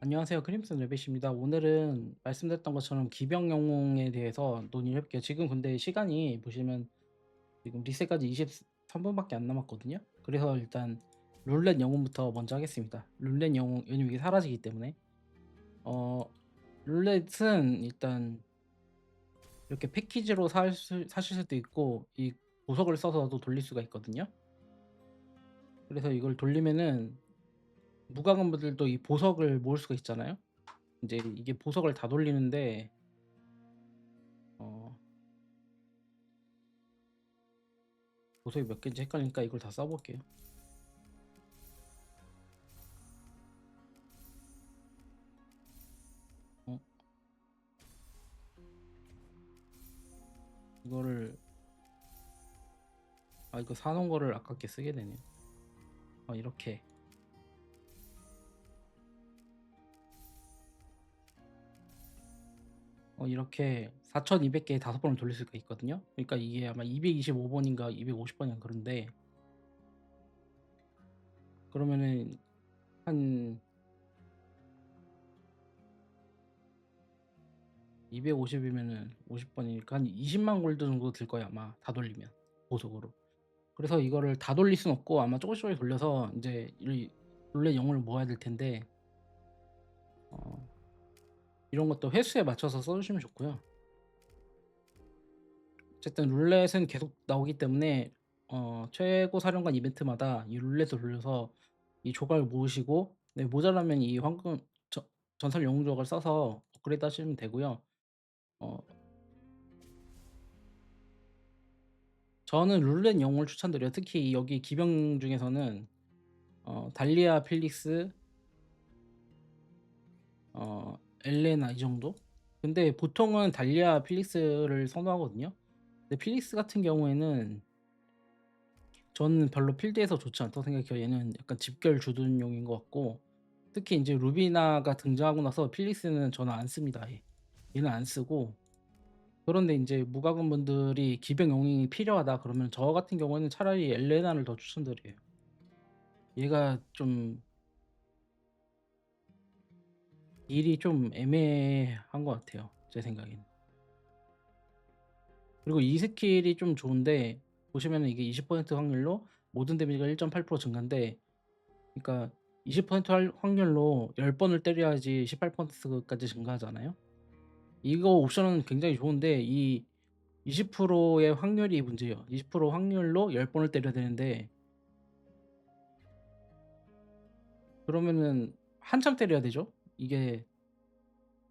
안녕하세요. 크림슨 레빗입니다. 오늘은 말씀드렸던 것처럼 기병 영웅에 대해서 논의를 해볼게요. 지금 근데 시간이 보시면 지금 리셋까지 23분밖에 안 남았거든요. 그래서 일단 룰렛 영웅부터 먼저 하겠습니다. 룰렛 영웅, 왜냐면 이게 사라지기 때문에. 어, 룰렛은 일단 이렇게 패키지로 살 수- 사실 수도 있고 이 보석을 써서도 돌릴 수가 있거든요. 그래서 이걸 돌리면은 무과금분들도 이 보석을 모을 수가 있잖아요. 이제 이게 보석을 다 돌리는데 어 보석이 몇 개인지 헷갈리니까 이걸 다 써볼게요. 어 이거를 아 이거 사놓은 거를 아깝게 쓰게 되네요. 어 이렇게 어 이렇게 4,200개에 다섯 번을 돌릴 수가 있거든요. 그러니까 이게 아마 225번인가 250번인가 그런데 그러면은 한 250이면은 50번이니까 한 20만 골드 정도 들 거예요 아마 다 돌리면 보석으로. 그래서 이거를 다 돌릴 순 없고 아마 조금씩 돌려서 이제 이 룰렛 영웅을 모아야 될 텐데 어 이런 것도 횟수에 맞춰서 써주시면 좋고요. 어쨌든 룰렛은 계속 나오기 때문에 어 최고 사령관 이벤트마다 이 룰렛을 돌려서 이 조각을 모으시고 네 모자라면 이 황금 저 전설 영웅 조각을 써서 업그레이드 하시면 되고요. 어 저는 룰렛 영웅을 추천드려요. 특히 여기 기병 중에서는 어 달리아 필릭스 어 엘레나 이 정도? 근데 보통은 달리아 필릭스를 선호하거든요. 근데 필릭스 같은 경우에는 저는 별로 필드에서 좋지 않다고 생각해요. 얘는 약간 집결 주둔용인 것 같고 특히 인제 루비나가 등장하고 나서 필릭스는 저는 안 씁니다 아예. 얘는 안 쓰고 그런데 인제 무과금 분들이 "기병 영웅이 필요하다." 그러면 저 같은 경우에는 차라리 엘레나를 더 추천드려요. 얘가 좀 딜이 좀 애매한 것 같아요 제 생각에는. 그리고 이 스킬이 좀 좋은데 보시면은 이게 20% 확률로 모든 데미지가 1.8% 증가인데 그러니까 20%할 확률로 10 번을 때려야지 18% 까지 증가하잖아요. 이거 옵션은 굉장히 좋은데 이 20%의 확률이 문제예요. 20% 확률로 10 번을 때려야 되는데 그러면은 한참 때려야 되죠. 이게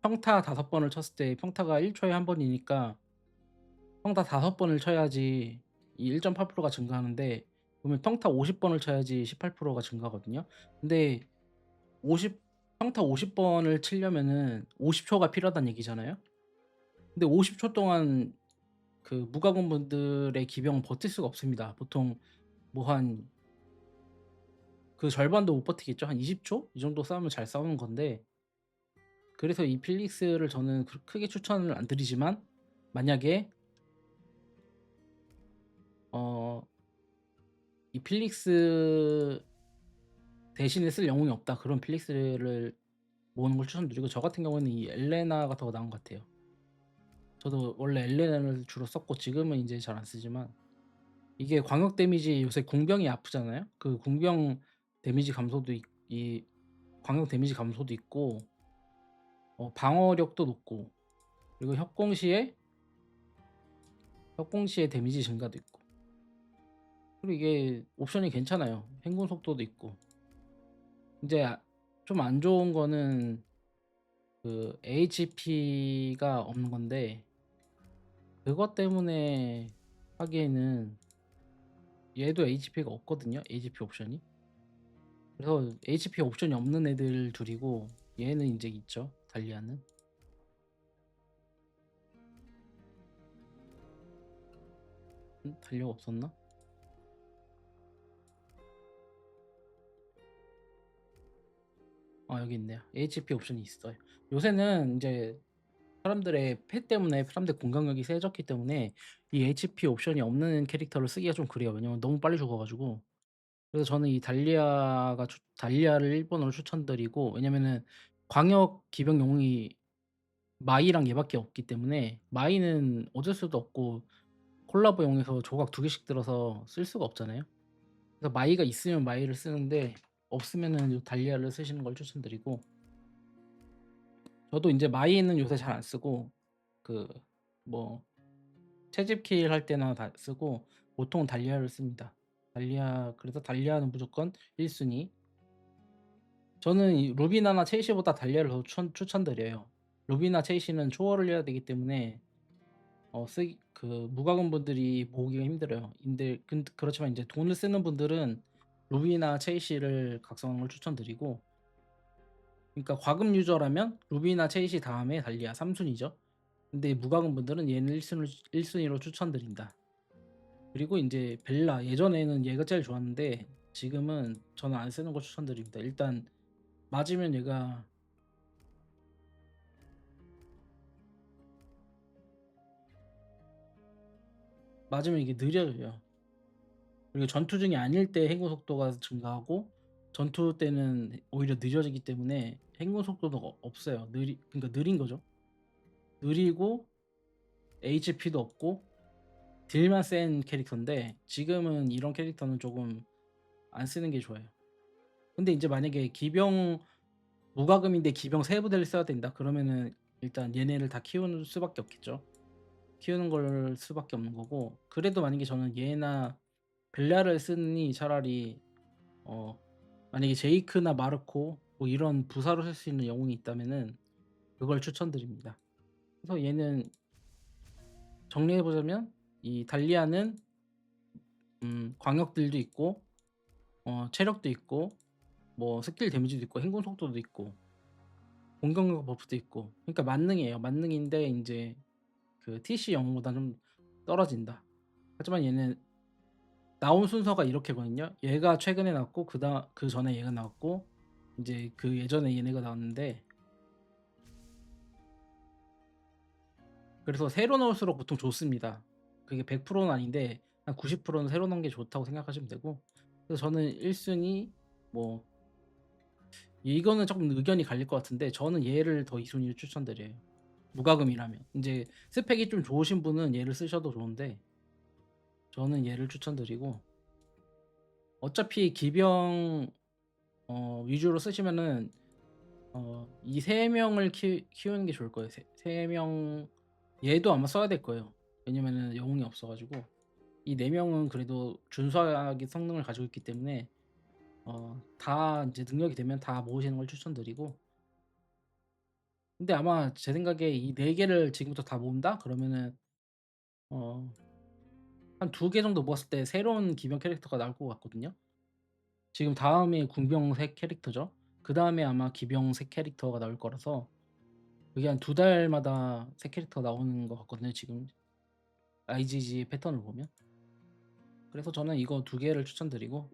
평타 5 번을 쳤을 때 평타가 1 초에 1 번이니까 평타 5 번을 쳐야지 이 1.8%가 증가하는데 그러면 평타 50 번을 쳐야지 18%가 증가하거든요. 근데 50 평타 50 번을 치려면은 50 초가 필요하다는 얘기잖아요. 근데 50초 동안 그 무과금 분들의 기병은 버틸 수가 없습니다. 보통 뭐 한 그 절반도 못 버티겠죠. 한 20 초? 이 정도 싸우면 잘 싸우는 건데 그래서 이 필릭스를 저는 그 크게 추천을 안 드리지만 만약에 어 이 필릭스 대신에 쓸 영웅이 없다. 그런 필릭스를 모으는 걸 추천드리고 저 같은 경우에는 이 엘레나가 더 나은 것 같아요. 저도 원래 엘레나를 주로 썼고 지금은 인제 잘 안 쓰지만 이게 광역 데미지 요새 궁병이 아프잖아요. 그 궁병 데미지 감소도 있이 광역 데미지 감소도 있고 어 방어력도 높고 그리고 협공 시에 협공 시에 데미지 증가도 있고 그리고 이게 옵션이 괜찮아요. 행군 속도도 있고. 인제 아좀안 좋은 거는 그 HP가 없는 건데 그것 때문에 하기에는 얘도 HP가 없거든요, HP 옵션이. 그래서 HP 옵션이 없는 애들 둘이고 얘는 인제 있죠, 달리아는. 음 달리아가 없었나? 아 여기 있네요. HP 옵션이 있어요. 요새는 인제 사람들의 펫 때문에 사람들 공격력이 세졌기 때문에 이 HP 옵션이 없는 캐릭터를 쓰기가 좀 그래요. 왜냐면 너무 빨리 죽어 가지고. 그래서 저는 이 달리아가 추 달리아를 1 번으로 추천드리고 왜냐면은 광역 기병 영웅이 마이랑 얘밖에 없기 때문에 마이는 얻을 수도 없고 콜라보 용에서 조각 2 개씩 들어서 쓸 수가 없잖아요. 그래서 마이가 있으면 마이를 쓰는데 없으면은 요 달리아를 쓰시는 걸 추천드리고 저도 인제 마이는 요새 잘 안 쓰고 그 뭐 채집 킬 할 때나 다 쓰고 보통은 달리아를 씁니다. 달리아 그래서 달리아는 무조건 1 순위. 저는 이 루비나나 체이시보다 달리아를 더 추천 추천드려요. 루비나 체이시는 초월을 해야 되기 때문에 어 쓰기 그 무과금 분들이 모으기가 힘들어요. 근데 근 그렇지만 인제 돈을 쓰는 분들은 루비나 체이시를 각성하는 걸 추천드리고 그러니까 과금 유저라면 루비나 체이시 다음에 달리아 3 순위죠. 근데 무과금 분들은 얘는 1 순위 1 순위로 추천드린다. 그리고 인제 벨라 예전에는 얘가 제일 좋았는데 지금은 저는 안 쓰는 걸 추천드립니다. 일단 맞으면 얘가 맞으면 이게 느려져요. 그리고 전투 중이 아닐 때 행군 속도가 증가하고 전투 때는 오히려 느려지기 때문에 행군 속도도 어 없어요. 느리 그러니까 느린 거죠. 느리고 HP도 없고 딜만 센 캐릭터인데 지금은 이런 캐릭터는 조금 안 쓰는 게 좋아요. 근데 인제 만약에 기병 무과금인데 기병 3 부대를 써야 된다 그러면은 일단 얘네를 다 키우는 수밖에 없겠죠. 키우는 걸 수밖에 없는 거고 그래도 만약에 저는 얘나 벨라를 쓰니 차라리 어 만약에 제이크나 마르코 뭐 이런 부사로 쓸 수 있는 영웅이 있다면은 그걸 추천드립니다. 그래서 얘는 정리해 보자면 이 달리아는 음 광역 딜도 있고 어 체력도 있고 뭐 스킬 데미지도 있고 행군 속도도 있고 공격력 버프도 있고 그러니까 만능이에요. 만능인데 인제 그 TC 영웅보다 좀 떨어진다. 하지만 얘는 나온 순서가 이렇게거든요. 얘가 최근에 나왔고 그다음 그전에 얘가 나왔고 인제 그 예전에 얘네가 나왔는데 그래서 새로 나올수록 보통 좋습니다. 그게 100%는 아닌데 한 90%는 새로 나온 게 좋다고 생각하시면 되고 그래서 저는 1 순위 뭐 이거는 쪼끔 의견이 갈릴 것 같은데 저는 얘를 더2 순위를 추천드려요. 무과금이라면. 인제 스펙이 좀 좋으신 분은 얘를 쓰셔도 좋은데 저는 얘를 추천드리고 어차피 기병 어 위주로 쓰시면은 어이3 명을 키 키우는 게 좋을 거예요. 세3명 얘도 아마 써야 될 거예요. 왜냐면은 영웅이 없어 가지고 이4 명은 그래도 준수하게 성능을 가지고 있기 때문에 어다 인제 능력이 되면 다 모으시는 걸 추천드리고 근데 아마 제 생각에 이4 개를 지금부터 다 모은다 그러면은 어한2개 정도 모았을 때 새로운 기병 캐릭터가 나올 것 같거든요. 지금 다음이 궁병 새 캐릭터죠. 그 다음에 아마 기병 새 캐릭터가 나올 거라서 그게 한2 달마다 새 캐릭터가 나오는 것 같거든요 지금 IGG 패턴을 보면. 그래서 저는 이거 2 개를 추천드리고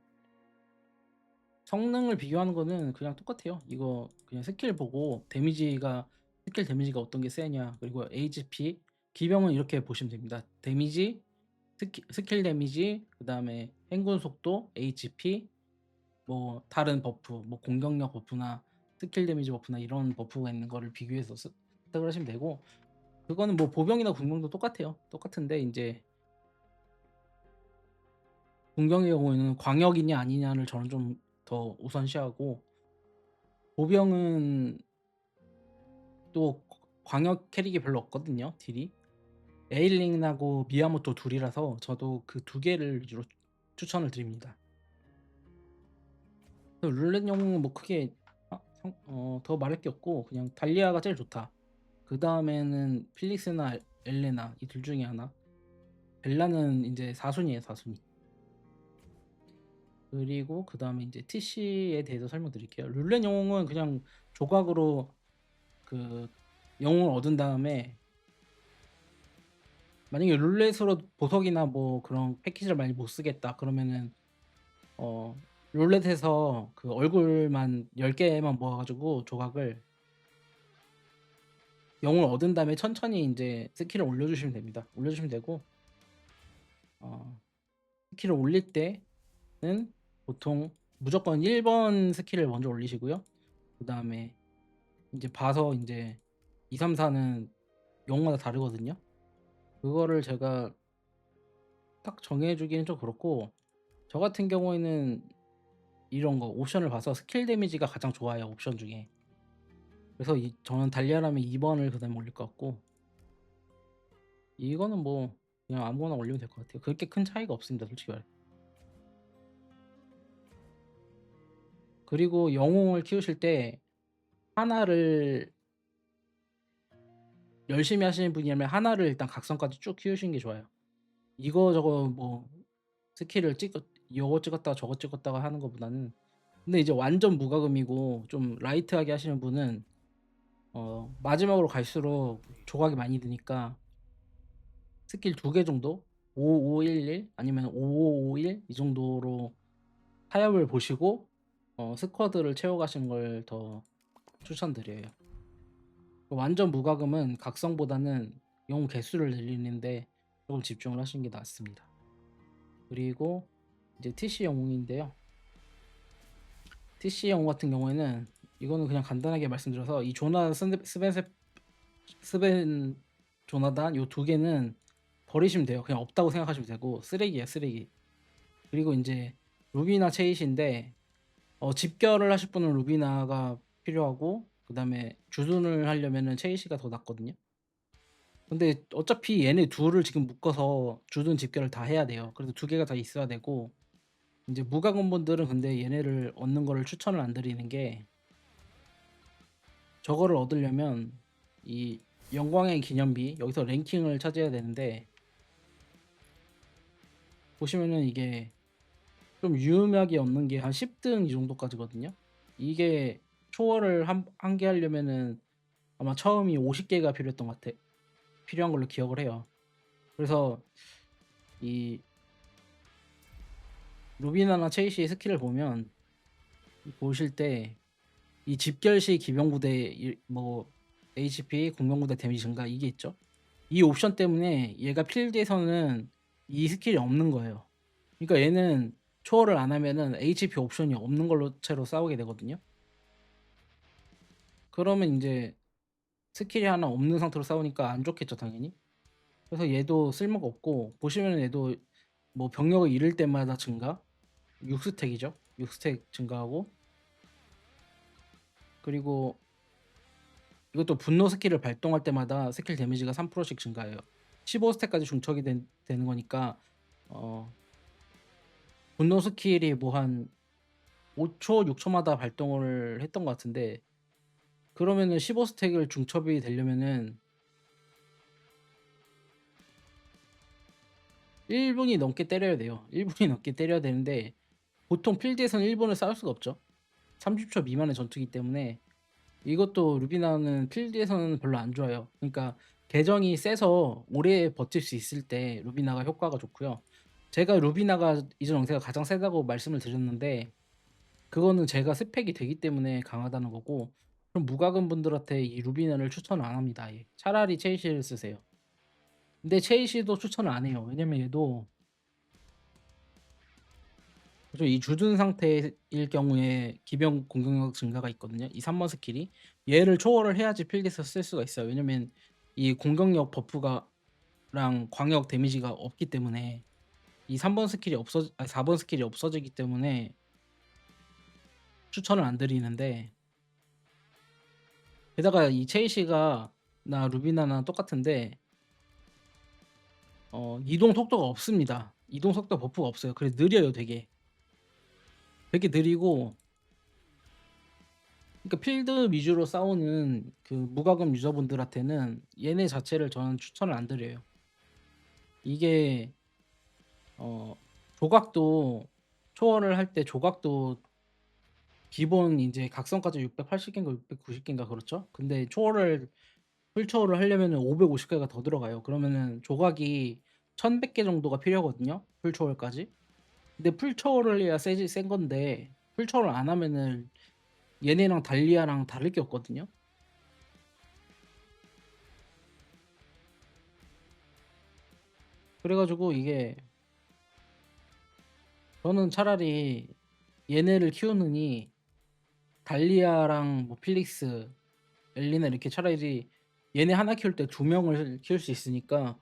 성능을 비교하는 거는 그냥 똑같아요. 이거 그냥 스킬 보고 데미지가 스킬 데미지가 어떤 게 세냐 그리고 HP 기병은 이렇게 보시면 됩니다. 데미지, 스키 스킬 데미지 그 다음에 행군 속도, HP 뭐 다른 버프 뭐 공격력 버프나 스킬 데미지 버프나 이런 버프가 있는 거를 비교해서 스 선택을 하시면 되고 그거는 뭐 보병이나 군병도 똑같아요. 똑같은데 인제 군병의 경우에는 광역이냐 아니냐를 저는 좀 더 우선시하고 보병은 또 광역 캐릭이 별로 없거든요 딜이. 에일링하고 미야모토 둘 이라서 저도 그2 개를 위주로 추천을 드립니다. 그 룰렛 영웅은 뭐 크게 아 성 어 더 말할 게 없고 그냥 달리아가 제일 좋다. 그 다음에는 필릭스나 엘레나 이 둘 중에 하나. 벨라는 인제 4 순위에요 4 순위. 그리고 그 다음에 인제 TC에 대해서 설명드릴게요. 룰렛 영웅은 그냥 조각으로 그 영웅을 얻은 다음에 만약에 룰렛으로 보석이나 뭐 그런 패키지를 많이 못 쓰겠다 그러면은 어 룰렛에서 그 얼굴만 10 개만 모아 가지고 조각을 영웅을 얻은 다음에 천천히 인제 스킬을 올려주시면 됩니다. 올려주시면 되고 어 스킬을 올릴 때는 보통 무조건 1번 스킬을 먼저 올리시고요. 그 다음에 인제 봐서 인제 2, 3, 4는 영웅마다 다르거든요. 그거를 제가 딱 정해 주기는 좀 그렇고 저 같은 경우에는 이런 거 옵션을 봐서 스킬 데미지가 가장 좋아요, 옵션 중에. 그래서 이 저는 달리아라면 2 번을 그 다음에 올릴 것 같고 이거는 뭐 그냥 아무거나 올리면 될 것 같아요. 그렇게 큰 차이가 없습니다, 솔직히 말해. 그리고 영웅을 키우실 때 하나를 열심히 하시는 분이라면 하나를 일단 각성까지 쭉 키우시는 게 좋아요. 이거 저거 뭐 스킬을 찍어 요거 찍었다가 저거 찍었다가 하는 것보다는 근데 이제 완전 무과금이고 좀 라이트하게 하시는 분은 어 마지막으로 갈수록 조각이 많이 드니까 스킬 2개 정도? 5511 아니면 5551 이 정도로 타협을 보시고 어 스쿼드를 채워 가시는 걸 더 추천드려요. 완전 무과금은 각성보다는 영웅 개수를 늘리는데 조금 집중을 하시는 게 낫습니다. 그리고 이제 TC 영웅인데요. TC 영웅 같은 경우에는 이거는 그냥 간단하게 말씀드려서 이 조나 스벤 스벤 스벤 조나단 요 두 개는 버리시면 돼요. 그냥 없다고 생각하시면 되고 쓰레기야 쓰레기. 그리고 인제 루비나 체이시인데 어 집결을 하실 분은 루비나가 필요하고 그다음에 주둔을 하려면은 체이시가 더 낫거든요. 근데 어차피 얘네 둘을 지금 묶어서 주둔 집결을 다 해야 돼요. 그래서 두 개가 다 있어야 되고 인제 무과금 분들은 근데 얘네를 얻는 거를 추천을 안 드리는 게 저거를 얻으려면 이 영광의 기념비 여기서 랭킹을 차지해야 되는데 보시면은 이게 좀 유의미하게 얻는 게 한 10등 이 정도까지거든요. 이게 초월을 한 한 개 하려면은 아마 처음이 50개가 필요했던 것 같아 필요한 걸로 기억을 해요. 그래서 이 루비나나 체이시의 스킬을 보면 보실 때 이 집결 시 기병부대 이뭐 HP 공병부대 데미지 증가 이게 있죠. 이 옵션 때문에 얘가 필드에서는 이 스킬이 없는 거예요. 그러니까 얘는 초월을 안 하면은 HP 옵션이 없는 걸로 채로 싸우게 되거든요. 그러면 인제 스킬이 하나 없는 상태로 싸우니까 안 좋겠죠 당연히. 그래서 얘도 쓸모가 없고 보시면은 얘도 뭐 병력을 잃을 때마다 증가 6스택이죠. 6스택 증가하고 그리고 이것도 분노 스킬을 발동할 때마다 스킬 데미지가 3%씩 증가해요. 15스택까지 중첩이 된 되는 거니까 어 분노 스킬이 뭐 한 5초, 6초마다 발동을 했던 것 같은데 그러면은 15스택을 중첩이 되려면은 1 분이 넘게 때려야 돼요. 1 분이 넘게 때려야 되는데 보통 필드에서는 1 분을 싸울 수가 없죠. 30초 미만의 전투기 때문에 이것도 루비나는 필드에서는 별로 안 좋아요. 그러니까 계정이 세서 오래 버틸 수 있을 때 루비나가 효과가 좋고요. 제가 루비나가 이전 영세가 가장 세다고 말씀을 드렸는데 그거는 제가 스펙이 되기 때문에 강하다는 거고 그럼 무과금 분들한테 이 루비나를 추천을 안 합니다. 아예. 차라리 체이시를 쓰세요. 근데 체이시도 추천을 안 해요. 왜냐면 얘도. 이 주둔 상태일 경우에 기병 공격력 증가가 있거든요. 이 3번 스킬이 얘를 초월을 해야지 필드에서 쓸 수가 있어요. 왜냐면 이 공격력 버프가 랑 광역 데미지가 없기 때문에 이 3번 스킬이 없어 아 4번 스킬이 없어지기 때문에 추천을 안 드리는데 게다가 이 체이시가 나 루비나나 똑같은데 어 이동 속도가 없습니다. 이동 속도 버프가 없어요. 그래서 느려요 되게. 되게 느리고 그러니까 필드 위주로 싸우는 그 무과금 유저분들한테는 얘네 자체를 저는 추천을 안 드려요. 이게 어 조각도 초월을 할 때 조각도 기본 인제 각성까지 680 개인가 690 개인가 그렇죠? 근데 초월을 풀 초월을 하려면은 550 개가 더 들어가요. 그러면은 조각이 1100개 정도가 필요하거든요, 풀 초월까지. 근데 풀 초월을 해야 세지 센 건데 풀 초월 안 하면은 얘네랑 달리아랑 다를 게 없거든요. 그래 가지고 이게 저는 차라리 얘네를 키우느니 달리아랑 뭐 필릭스 엘리나 이렇게 차라리 얘네 하나 키울 때 두 명을 키울 수 있으니까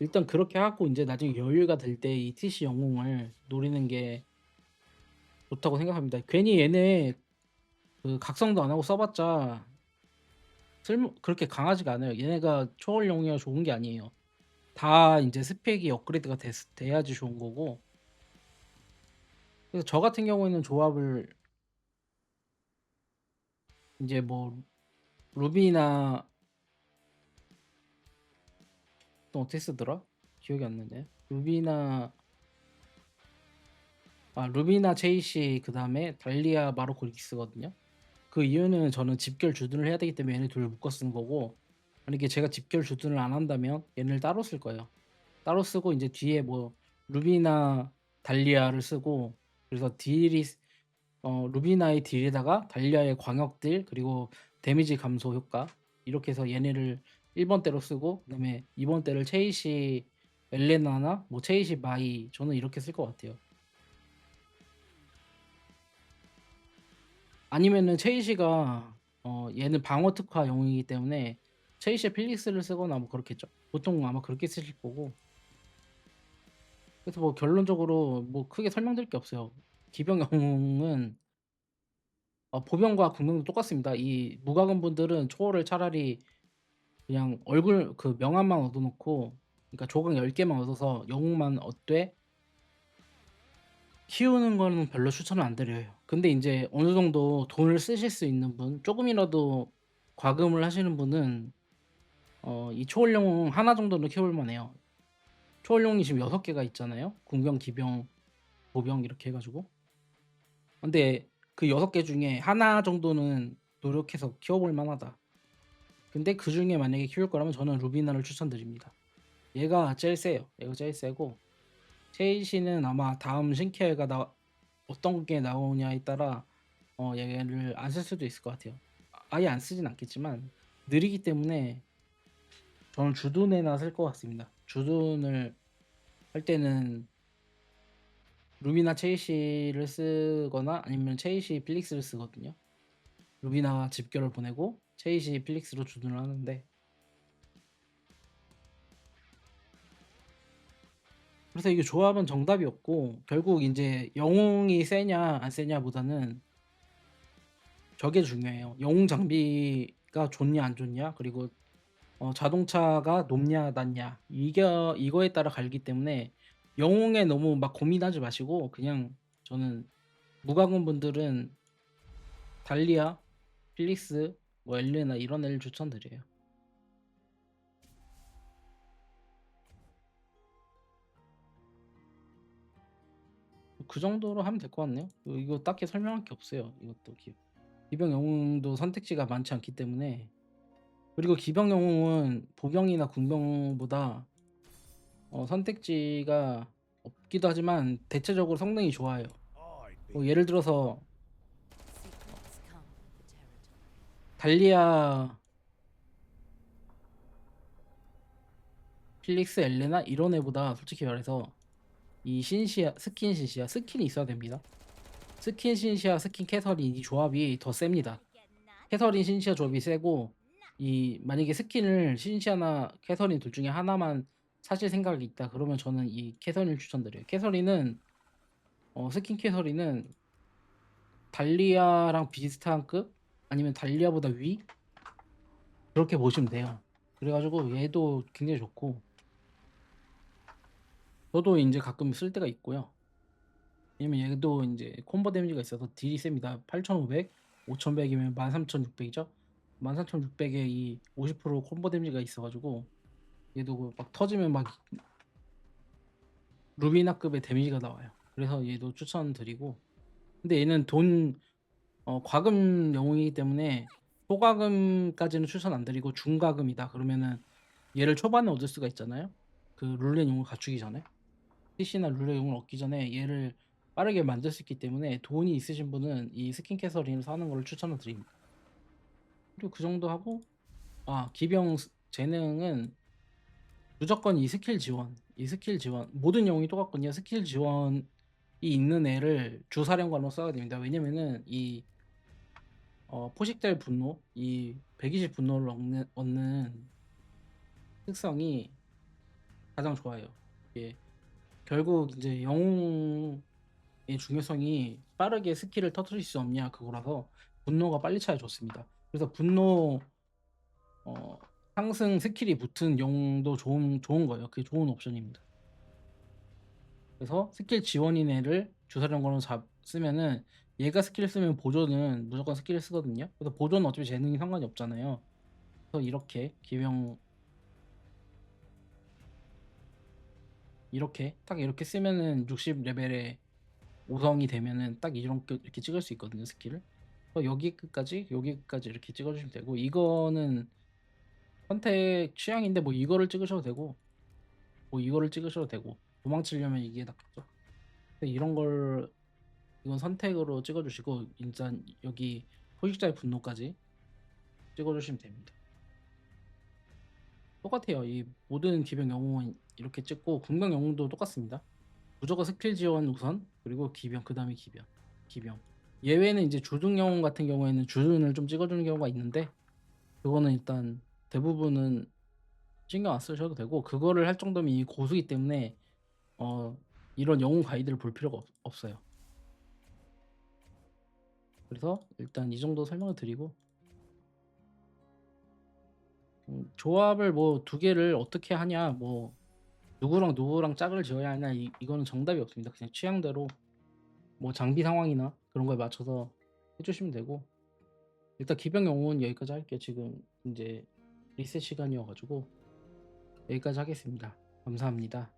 일단 그렇게 하고 인제 나중에 여유가 될 때 이 TC 영웅을 노리는 게 좋다고 생각합니다. 괜히 얘네 그 각성도 안 하고 써 봤자 쓸모 그렇게 강하지가 않아요. 얘네가 초월 영웅이라 좋은 게 아니에요. 다 인제 스펙이 업그레이드가 됐 돼야지 좋은 거고 그래서 저 같은 경우에는 조합을 인제 뭐 루비나 또 어떻게 쓰더라? 기억이 안 나네. 루비나 아 루비나 체이시 그 다음에 달리아 마르코 이렇게 쓰거든요. 그 이유는 저는 집결 주둔을 해야 되기 때문에 얘네 둘을 묶어 쓰는 거고 만약에 제가 집결 주둔을 안 한다면 얘네를 따로 쓸 거예요. 따로 쓰고 인제 뒤에 뭐 루비나 달리아를 쓰고 그래서 딜이 어 루비나의 딜에다가 달리아의 광역 딜 그리고 데미지 감소 효과 이렇게 해서 얘네를 1번 대로 쓰고 그다음에 2번 대를 체이시 엘레나나 뭐 체이시 마이 저는 이렇게 쓸 것 같아요. 아니면은 체이시가 어 얘는 방어 특화 영웅이기 때문에 체이시의 필릭스를 쓰거나 뭐 그렇겠죠. 보통 아마 그렇게 쓰실 거고. 그래서 뭐 결론적으로 뭐 크게 설명드릴 게 없어요. 기병 영웅은 어 보병과 군병도 똑같습니다. 이 무과금 분들은 초월을 차라리 그냥 얼굴 그 명함만 얻어 놓고 그러니까 조각 10개만 얻어서 영웅만 얻되 키우는 거는 별로 추천을 안 드려요. 근데 인제 어느 정도 돈을 쓰실 수 있는 분 쪼금이라도 과금을 하시는 분은 어 이 초월 영웅 하나 정도는 키워볼 만해요. 초월 영웅이 지금 6 개가 있잖아요. 군병, 기병, 보병 이렇게 해 가지고. 근데 그 6개 중에 하나 정도는 노력해서 키워볼 만하다. 근데 그 중에 만약에 키울 거라면 저는 루비나를 추천드립니다. 얘가 제일 세요. 얘가 제일 세고 체이시는 아마 다음 신캐가 나 어떤 게 나오냐에 따라 어 얘를 안 쓸 수도 있을 것 같아요. 아예 안 쓰진 않겠지만 느리기 때문에 저는 주둔에나 쓸 것 같습니다. 주둔을 할 때는 루비나 체이시를 쓰거나 아니면 체이시 필릭스를 쓰거든요. 루비나가 집결을 보내고 체이시 필릭스로 주둔을 하는데 그래서 이게 조합은 정답이 없고 결국 인제 영웅이 세냐 안 세냐보다는 저게 중요해요. 영웅 장비가 좋냐 안 좋냐 그리고 어 자동차가 높냐 낮냐 이겨 이거에 따라 갈기 때문에 영웅에 너무 막 고민하지 마시고 그냥 저는 무과금 분들은 달리아, 필릭스, 뭐 엘레나 이런 애를 추천드려요. 그 정도로 하면 될 것 같네요. 어 이거 딱히 설명할 게 없어요. 이것도 기 기병 영웅도 선택지가 많지 않기 때문에 그리고 기병 영웅은 보병이나 군병보다 어 선택지가 없기도 하지만 대체적으로 성능이 좋아요. 뭐 예를 들어서. 달리아 필릭스, 엘레나 이런 애보다 솔직히 말해서 이 신시아 스킨 신시아 스킨이 있어야 됩니다. 스킨 신시아, 스킨 캐서린 이 조합이 더 셉니다. 캐서린 신시아 조합이 세고 이 만약에 스킨을 신시아나 캐서린 둘 중에 하나만 사실 생각이 있다 그러면 저는 이 캐서린을 추천드려요. 캐서린은 어 스킨 캐서린은 달리아랑 비슷한 급 아니면 달리아보다 위 그렇게 보시면 돼요. 그래 가지고 얘도 굉장히 좋고 저도 인제 가끔 쓸 때가 있고요. 왜냐면 얘도 인제 콤보 데미지가 있어서 딜이 셉니다. 8,500, 5,100 이면 13,600 이죠. 13,600에 이 50% 콤보 데미지가 있어 가지고 얘도 그막 터지면 막 루비나급의 데미지가 나와요. 그래서 얘도 추천드리고 근데 얘는 돈 어 과금 영웅이기 때문에 초과금까지는 추천 안 드리고 중과금이다 그러면은 얘를 초반에 얻을 수가 있잖아요. 그 룰렛 용을 갖추기 전에. CC나 룰렛 용을 얻기 전에 얘를 빠르게 만들 수 있기 때문에 돈이 있으신 분은 이 스킨 캐서린을 사는 거를 추천을 드립니다. 그리고 그 정도 하고 아 기병 스 재능은 무조건 이 스킬 지원, 이 스킬 지원 모든 영웅이 똑같거든요. 스킬 지원이 있는 애를 주사령관으로 써야 됩니다. 왜냐면은 이 어, 포식될 분노 이 120 분노를 얻는, 얻는 특성이 가장 좋아요. 이게 결국 이제 영웅의 중요성이 빠르게 스킬을 터뜨릴 수 없냐 그거라서 분노가 빨리 차야 좋습니다. 그래서 분노 어, 상승 스킬이 붙은 영웅도 좋은 좋은 거예요. 그게 좋은 옵션입니다. 그래서 스킬 지원인 애를 주사령으로 잡 쓰면은 얘가 스킬 쓰면 보조는 무조건 스킬을 쓰거든요. 그래서 보조는 어차피 재능이 상관이 없잖아요. 그래서 이렇게 기병 이렇게 딱 이렇게 쓰면은 60레벨에 5성이 되면은 딱 이렇게 찍을 수 있거든요 스킬을. 그래서 여기 끝까지 여기 끝까지 이렇게 찍어주시면 되고 이거는 선택 취향인데 뭐 이거를 찍으셔도 되고 뭐 이거를 찍으셔도 되고 도망치려면 이게 낫겠죠. 이런 걸 이건 선택으로 찍어주시고 일단 여기 포식자의 분노까지 찍어주시면 됩니다. 똑같아요. 이 모든 기병 영웅은 이렇게 찍고 궁병 영웅도 똑같습니다. 무조건 스킬 지원 우선 그리고 기병 그 다음에 기병 기병 예외는 이제 주둔 영웅 같은 경우에는 주둔을 좀 찍어주는 경우가 있는데 그거는 일단 대부분은 신경 안 쓰셔도 되고 그거를 할 정도면 이 고수기 때문에 어 이런 영웅 가이드를 볼 필요가 없, 없어요. 그래서 일단 이 정도 설명을 드리고 음, 조합을 뭐 두 개를 어떻게 하냐 뭐 누구랑 누구랑 짝을 지어야 하냐 이, 이거는 정답이 없습니다. 그냥 취향대로 뭐 장비 상황이나 그런 거에 맞춰서 해주시면 되고 일단 기병 영웅은 여기까지 할게요. 지금 이제 리셋 시간이어가지고 여기까지 하겠습니다. 감사합니다.